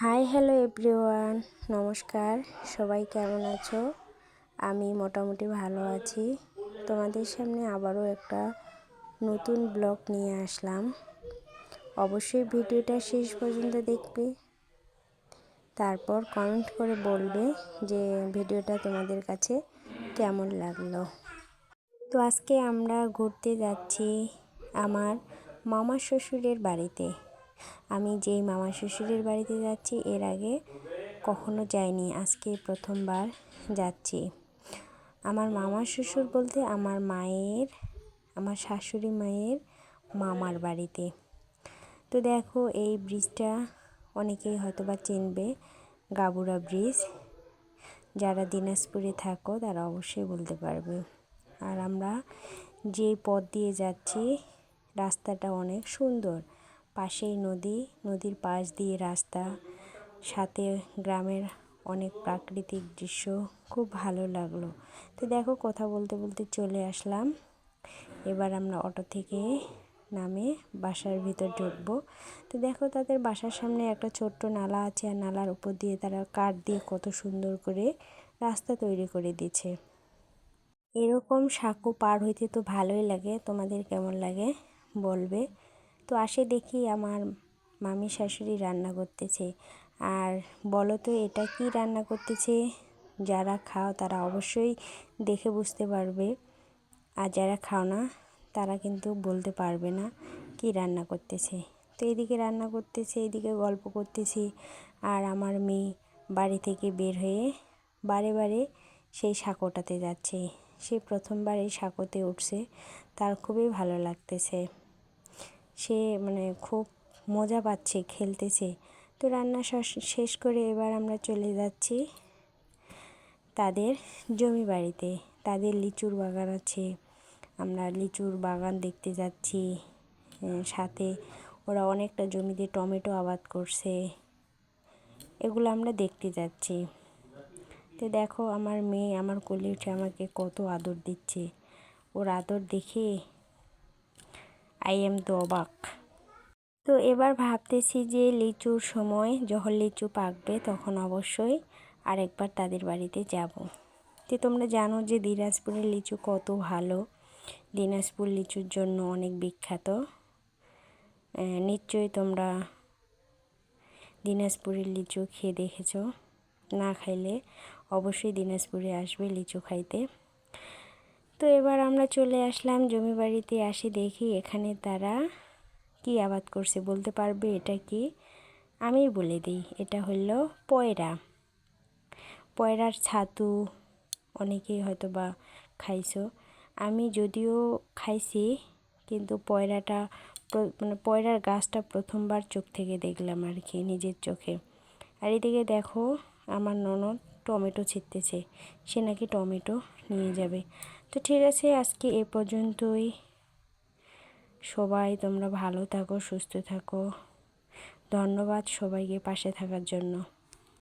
High, hello everyone. নমস্কার। সবাই কেমন আছো? আমি মোটামুটি ভালো আছি। তোমাদের সামনে আবারও একটা নতুন ব্লগ নিয়ে আসলাম। অবশ্যই ভিডিওটা শেষ পর্যন্ত দেখবে। তারপর কমেন্ট করে বলবে যে ভিডিওটা তোমাদের কাছে কেমন লাগল। তো আজকে আমরা ঘুরতে যাচ্ছি আমার মামা শ্বশুরের বাড়িতে। আমি যেই মামা শ্বশুরের বাড়িতে যাচ্ছি, এর আগে কখনো যাইনি। আজকে প্রথমবার যাচ্ছি। আমার মামা শ্বশুর বলতে আমার মায়ের, আমার শাশুড়ি মায়ের মামার বাড়িতে। তো দেখো, এই ব্রিজটা অনেকেই হয়তো বা চিনবে, গাবুরা ব্রিজ। যারা দিনাজপুরে থাকো, তারা অবশ্যই বলতে পারবে। আর আমরা যে পথ দিয়ে যাচ্ছি, রাস্তাটা অনেক সুন্দর। পাশেই নদী, নদীর পাশ দিয়ে রাস্তা, সাথে গ্রামের অনেক প্রাকৃতিক দৃশ্য। খুব ভালো লাগল। তো দেখো, কথা বলতে বলতে চলে আসলাম। এবার আমরা অটো থেকে নামে বাসার ভিতর ঢুকবো। তো দেখো, তাদের বাসার সামনে একটা ছোট্ট নালা আছে। আর নালার উপর দিয়ে তারা কাঠ দিয়ে কত সুন্দর করে রাস্তা তৈরি করে দিচ্ছে এরকম সাঁকো পার হইতে তো ভালোই লাগে। তোমাদের কেমন লাগে বলবে? তো আসে দেখি আমার মামি শাশুড়ি রান্না করতেছে। আর বলো তো, এটা কি রান্না করতেছে? যারা খাও তারা অবশ্যই দেখে বুঝতে পারবে। আর যারা খাও না, তারা কিন্তু বলতে পারবে না কি রান্না করতেছে। তো এদিকে রান্না করতেছে, এদিকে গল্প করতেছি। আর আমার মেয়ে বাড়ি থেকে বের হয়ে বারে বারে সেই সাঁকোটাতে যাচ্ছে। সে প্রথমবার এই সাঁকোতে উঠছে, তার খুবই ভালো লাগতেছে। সে মানে খুব মজা পাচ্ছে খেলতেছে। তো রান্না শেষ করে এবার আমরা চলে যাচ্ছি তাদের জমি বাড়িতে। তাদের লিচুর বাগান আছে। আমরা লিচুর বাগান দেখতে যাচ্ছি। সাথে ওরা অনেকটা জমিতে টমেটো আবাদ করছে। এগুলো আমরা দেখতে যাচ্ছি। তো দেখো আমার মেয়ে আমার কোলে উঠে আমাকে কত আদর দিচ্ছে। ওর আদর দেখে আই এম তো অবাক তো এবার ভাবতেছি যে লিচুর সময় যখন লিচু পাকবে তখন অবশ্যই আরেকবার তাদের বাড়িতে যাব। তো তোমরা জানো যে দিনাজপুরের লিচু কত ভালো। দিনাজপুর লিচুর জন্য অনেক বিখ্যাত। নিশ্চয়ই তোমরা দিনাজপুরের লিচু খেয়ে দেখেছ। না খাইলে অবশ্যই দিনাজপুরে আসবে লিচু খাইতে। তো এবার আমরা চলে আসলাম জমি বাড়িতে আসি দেখি এখানে তারা কি আবাদ করছে, বলতে পারবে এটা কি? আমি বলে দিই, এটা হলো পয়রা। পয়রার ছাতু অনেকেই হয়তো বা খাইছো। আমি যদিও খাইছি, কিন্তু পয়রাটা মানে পয়রার গাছটা প্রথমবার চোখ থেকে দেখলাম আর কি, নিজের চোখে। আর এদিকে দেখো আমার ননদ টমেটো ছিটতেছে, সে নাকি টমেটো নিয়ে যাবে। তো ঠিক আছে, আজকে এ পর্যন্তই। সবাই তোমরা ভালো থাকো, সুস্থ থাকো। ধন্যবাদ সবাইকে পাশে থাকার জন্য।